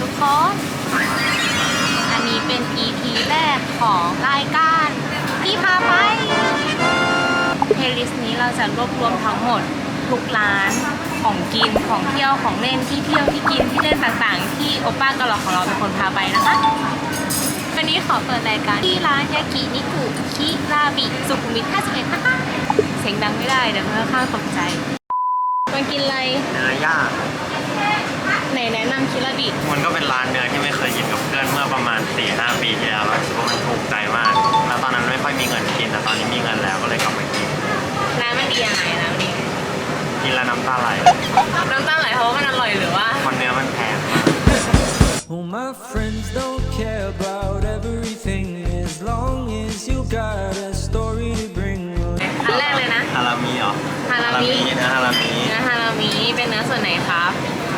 ทุกคน อันนี้เป็น EP แรกของรายการพี่พาไปเพลิส์นี้เราจะรวบรวมทั้งหมดทุกร้านของกินของเที่ยวของเล่นที่เที่ยวที่กินที่เล่นต่างๆ ที่โอป้าเกาหลอของเราเป็นคนพาไปนะคะวันนี้ขอเปิดรายการที่ร้านยากินิกุคิราบิสุขุมวิท 51 นะคะ เสียงดังไม่ได้เดี๋ยวเพื่อข้าตกใจมากินอะไร นะนำคิราบิมันก็เป็นร้านเนื้อที่ไม่เคยกินกับเพื่อนเมื่อประมาณ4ีหปีที่แล้วแล้วรู้สึกว่ามันถูกใจมาก แล้วตอนนั้นไม่ค่อยมีเงินกินแต่ตอนนี้มีเงินแล้วก็เลยกลับมากิน ร้านมันดียังไงร้านนี้กินแล้วน้ำตาไหลน้ำตาไหลเพราะว่ามันอร่อยหรือว่าคนเนื้อมันแพงมาก All my friends don't care about everything as long as you got a story to bring. อันแรกเลยนะ ฮารามิเหรอฮารามิเนื้อฮารามิ เนื้อฮารามิเป็นเนื้อส่วนไหนครับเ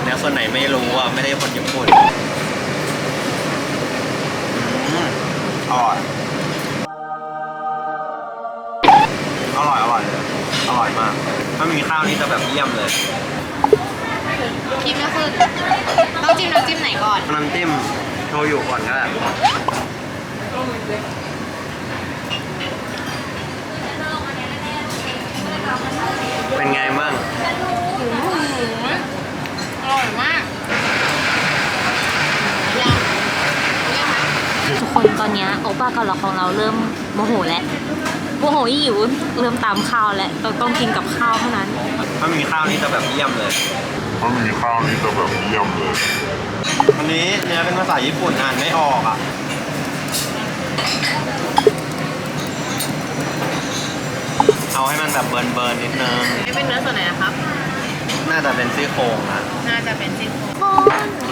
นื้อส่วนไหนไม่รู้อะไม่ได้คนญี่ปุ่นอืมอร่อย อร่อย อร่อยเลยอร่อยมาก ถ้ามีข้าวนี่จะแบบเยี่ยมเลยคิดไม่ขึ้นต้องจิ้มน้ำจิ้มไหนก่อน น้ำจิ้มโชยุก่อนก็ได้เป็นไงบ้าง อร่อยมากทุกคนต อนเนี้ยโอป้ากับเราของเราเริ่มโมโหแล้วโมโหหิวเริ่มตามข้าวแล้วต้องต้องกินกับข้าวเท่านั้น ถ้ามีข้าวนี่จะแบบเยี่ยมเลย ถ้ามีข้าวนี่จะแบบเยี่ยมเลย วันนี้เนื้อเป็นภาษาญี่ปุ่นอ่านไม่ออกอะเอาให้มันแบบเบิร์นเบิร์นๆนิดนึง นี่เป็นเนื้อส่วนไหนนะครับ น่าจะเป็นซี่โครงนะน่าจะเป็นซี่โครง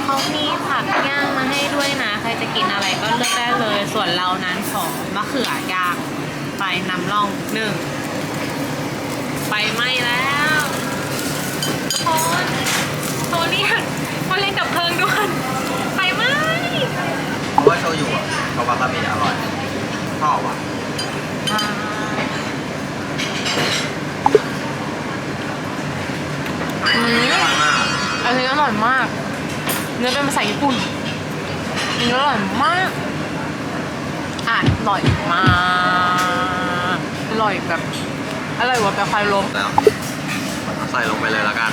เขามีผักย่างมาให้ด้วยนะ ใครจะกินอะไรก็เลือกได้เลย ส่วนเรานั้นของมะเขือย่าง ไปนำร่องหนึ่งไปไหม้แล้วทุกคนโทนี่มาเล่นกับเพลิงด้วยไปไหม้เพราะว่าโชยุอะกับวาซาบิอร่อย เนื้อเป็นภาษาญี่ปุ่นเนื้ออร่อยมากอ่านอร่อยมากอร่อยแบบอร่อยกว่าแบบไฟลมแล้วใส่ลงไปเลยแล้วกัน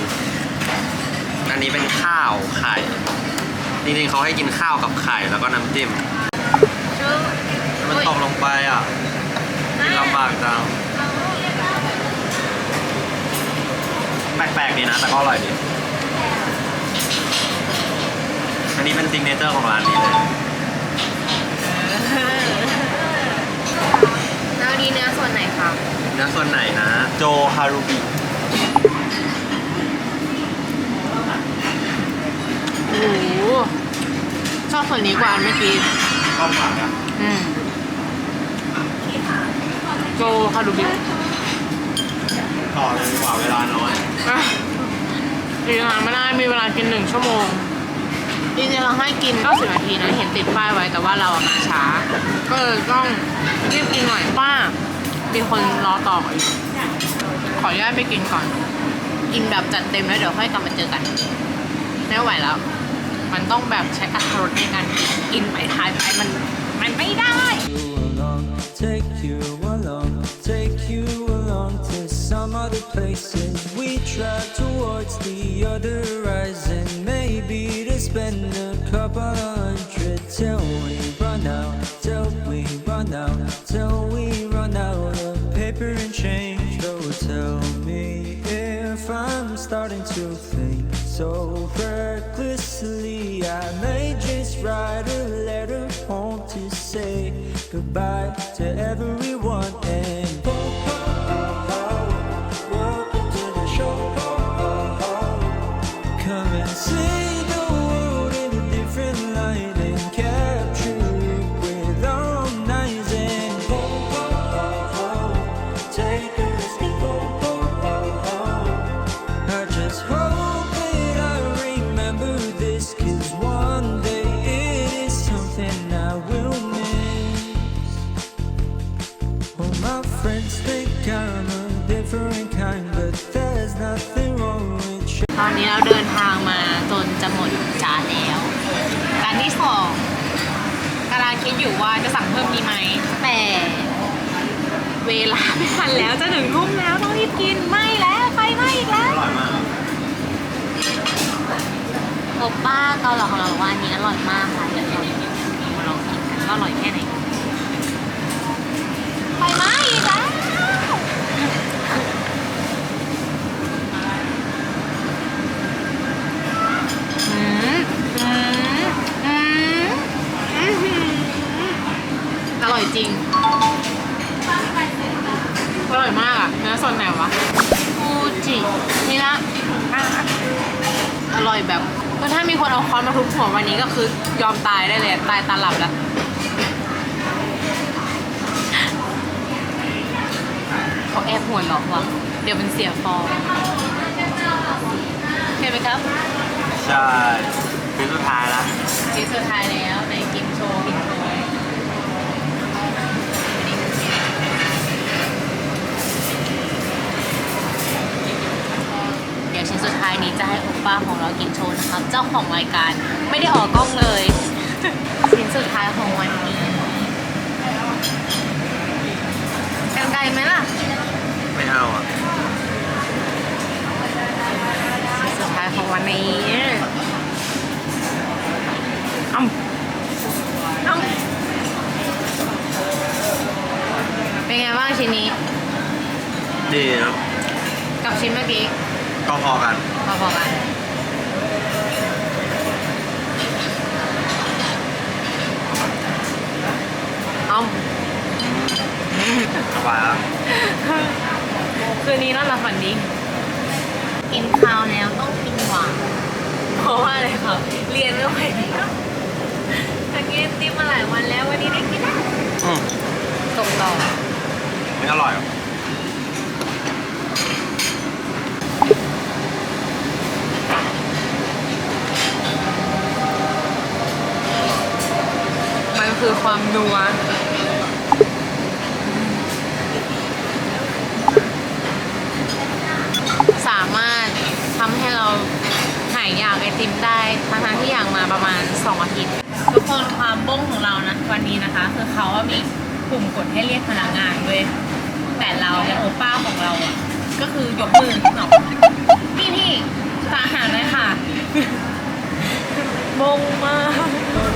อันนี้เป็นข้าวไข่ จริงๆเขาให้กินข้าวกับไข่แล้วก็น้ำจิ้มมันตกลงไปอะลำบากจังแปลกๆดีนะ แต่ก็อร่อยดี อันนี้เป็นซิงเนเจอร์ของร้านนี้เลยแล้วนี้เนื้อส่วนไหนครับเนื้อส่วนไหนนะ โจฮารุบิโอ้โหชอบส่วนนี้กว่าอันเมื่อกี้ข้าวหวานอะอืมโจคารุบิต่อเลยดีกว่าเวลาน้อยอะกินอาหารไม่ได้มีเวลากินหนึ่งชั่วโมง จริงๆเราให้กิน 90 นาทีนะ เห็นติดป้ายไว้แต่ว่าเราอะมาช้า ก็เลยต้องรีบกินหน่อยป้า มีคนรอต่ออยู่ขออนุญาตไปกินก่อน กินแบบจัดเต็มแล้วเดี๋ยวค่อยกลับมาเจอกันไม่ไหวแล้ว มันต้องแบบใช้อัตรสในการกินกินไปทายไปมันมันไม่ได้ Take you along, take you along to some other places. We try towards the other horizon, maybe spend a couple hundred till we run out, till we run out, till we run out of paper and change. Oh, tell me if I'm starting to think so recklessly. I may just write a letter home to say goodbye to everyone and เราเดินทางมาจนจะหมดจานแล้วจานที่สองกราลังคิดอยู่ว่าจะสั่งเพิ่มดีไหม แต่เวลาไม่ทันแล้วจะถึงทุ่มแล้วต้องรีบกินไม่แล้วไฟไหม้อีกแล้วอร่อยมากโอป้าเกาเหลาของเราบอกว่าอันนี้อร่อยมากค่ะเดี๋ยวเรามาลองกินกันว่าอร่อยแค่ไหน อร่อยมากอะเนื้อส่วนไหนวะฟูจินี่นะอร่อยแบบก็ถ้ามีคนเอาค้อนมาทุบหัววันนี้ก็คือยอมตายได้เลยตายตาหลับแล้วเขาแอบหัวเราะว่ะเดี๋ยวมันเสียฟอร์มเห็นไหมครับ ใช่คือสุดท้ายแล้วทีสุดท้ายแล้วในกิน จะให้โอป้าของเรากินโชว์นะครับ เจ้าของรายการไม่ได้ออกกล้องเลย ชิ้นสุดท้ายของวันนี้กันไกลไหมล่ะ ไม่เอาอะ ชิ้นสุดท้ายของวันนี้ พอๆกันอ้ำสบายแล้วคืนนี้นอนหลับฝันดี กินข้าวแล้วต้องกินหวาน เพราะว่าอะไรครับ เรียนไม่ไหวแล้วแต่กินไอติมมาหลายวันแล้ววันนี้ได้กินแล้วอืมส่งต่อไม่อร่อยอะมัน คือความนัวสามารถทำให้เราหายอยากไอติมได้ทั้งๆที่อยากมาประมาณ 2 อาทิตย์ ทุกคนความบ้งของเรานะ วันนี้นะคะ คือเขาว่ามีปุ่มกดให้เรียกพนักงานด้วยแต่เราเนี่ยโอป้าของเราอะก็คือยกมือหนอพี่พี่ตาอาหารเลยค่ะบงมาก